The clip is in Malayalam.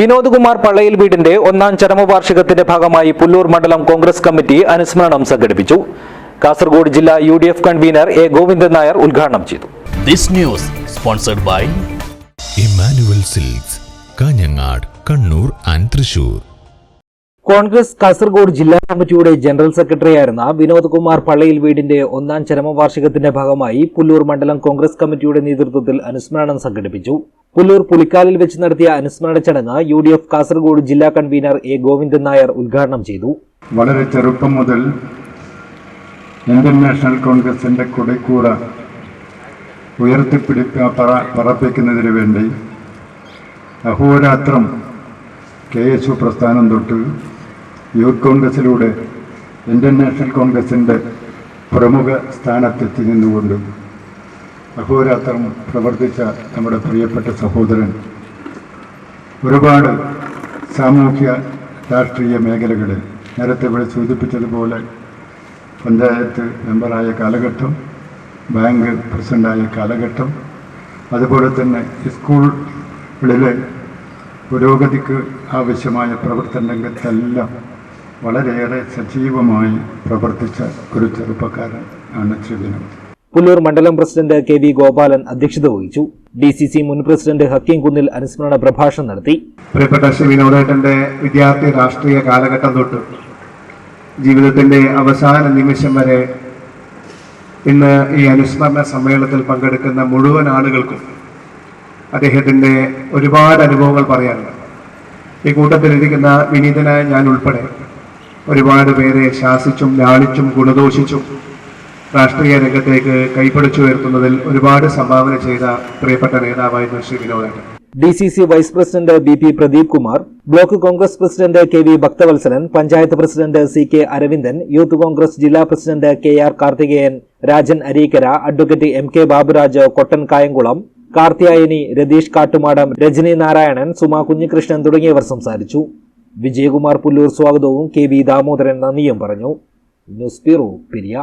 വിനോദ് കുമാർ പള്ളയിൽ വീടിന്റെ ഒന്നാം ചരമവാർഷികത്തിന്റെ ഭാഗമായി പുല്ലൂർ മണ്ഡലം കോൺഗ്രസ് കമ്മിറ്റി അനുസ്മരണം സംഘടിപ്പിച്ചു. കാസർഗോഡ് ജില്ലാ U D F convener A Govindan Nair ഉദ്ഘാടനം ചെയ്തു. This news sponsored by Emmanuel silks Kanhangad Kannur and Thrissur Congress Kasaragod ജില്ലാ കമ്മിറ്റിയുടെ ജനറൽ സെക്രട്ടറിയായിരുന്ന വിനോദ് കുമാർ പള്ളയിൽ വീടിന്റെ ഒന്നാം ചരമവാർഷികത്തിന്റെ ഭാഗമായി പുല്ലൂർ മണ്ഡലം കോൺഗ്രസ് കമ്മിറ്റിയുടെ നേതൃത്വത്തിൽ അനുസ്മരണം സംഘടിപ്പിച്ചു. പുല്ലൂർ പുലിക്കാലിൽ വെച്ച് നടത്തിയ അനുസ്മരണ ചടങ്ങ് യു ഡി എഫ് കാസർഗോഡ് ജില്ലാ കൺവീനർ എ ഗോവിന്ദൻ നായർ ഉദ്ഘാടനം ചെയ്തു. വളരെ ചെറുപ്പം മുതൽ ഇന്ത്യൻ നാഷണൽ കോൺഗ്രസിന്റെ കൊടിക്കൂറ ഉയർത്തിപ്പിടിക്ക വേണ്ടി അഹോരാത്രം കെ എസ് യു പ്രസ്ഥാനം തൊട്ട് യൂത്ത് കോൺഗ്രസിലൂടെ ഇന്ത്യൻ നാഷണൽ കോൺഗ്രസിന്റെ പ്രമുഖ സ്ഥാനത്തെത്തി നിന്നുകൊണ്ട് അഹോരാത്രം പ്രവർത്തിച്ച നമ്മുടെ പ്രിയപ്പെട്ട സഹോദരൻ ഒരുപാട് സാമൂഹ്യ രാഷ്ട്രീയ മേഖലകളിൽ നേരത്തെ ഇവിടെ സൂചിപ്പിച്ചതുപോലെ പഞ്ചായത്ത് മെമ്പറായ കാലഘട്ടം ബാങ്ക് പ്രസിഡന്റായ കാലഘട്ടം അതുപോലെ തന്നെ സ്കൂളുകളിലെ പുരോഗതിക്ക് ആവശ്യമായ പ്രവർത്തന രംഗത്തെല്ലാം വളരെയേറെ സജീവമായി പ്രവർത്തിച്ച ഒരു ചെറുപ്പക്കാരൻ ആണ് ശ്രീ വിനോദ്. പുല്ലൂർ മണ്ഡലം പ്രസിഡന്റ് കെ വി ഗോപാലൻ അധ്യക്ഷത വഹിച്ചു. ഡി സി സി മുൻ പ്രസിഡന്റ് ഹക്കീം കുന്നിൽ അനുസ്മരണ പ്രഭാഷണം നടത്തി. പ്രിയപ്പെട്ട ശ്രീ വിനോദേട്ടന്റെ വിദ്യാർത്ഥി രാഷ്ട്രീയ കാലഘട്ടം തൊട്ട് ജീവിതത്തിന്റെ അവസാന നിമിഷം വരെ ഇന്ന് ഈ അനുസ്മരണ സമ്മേളനത്തിൽ പങ്കെടുക്കുന്ന മുഴുവൻ ആളുകൾക്കും അദ്ദേഹത്തിന്റെ ഒരുപാട് അനുഭവങ്ങൾ പറയാനുണ്ട്. ഈ കൂട്ടത്തിലിരിക്കുന്ന വിനീതനായ ഞാൻ ഉൾപ്പെടെ ഒരുപാട് പേരെ ശാസിച്ചും ലാളിച്ചും ഗുണദോഷിച്ചും രാഷ്ട്രീയ രംഗത്തേക്ക് കൈപ്പിടിച്ചുയർത്തുന്നതിൽ ഒരുപാട് സംഭാവന ചെയ്ത പ്രിയപ്പെട്ട നേതാവായിരുന്നു Shri വിനോദേട്ടൻ D C C vice president B P Pradeep Kumar block Congress president K V Bhakthavalsalan panchayat president C K Aravindan youth Congress ജില്ലാ president K R Karthikeyan Rajan Areekkara advocate M K Baburaj Kottan Kayamkulam Karthiyayani Ratheesh Kattumadam Rajani Narayanan Suma Kunhikrishnan തുടങ്ങിയവർ സംസാരിച്ചു. വിജയകുമാർ പുല്ലൂർ സ്വാഗതവും കെ വി ദാമോദരൻ നന്ദിയും പറഞ്ഞു. News bureau Periya.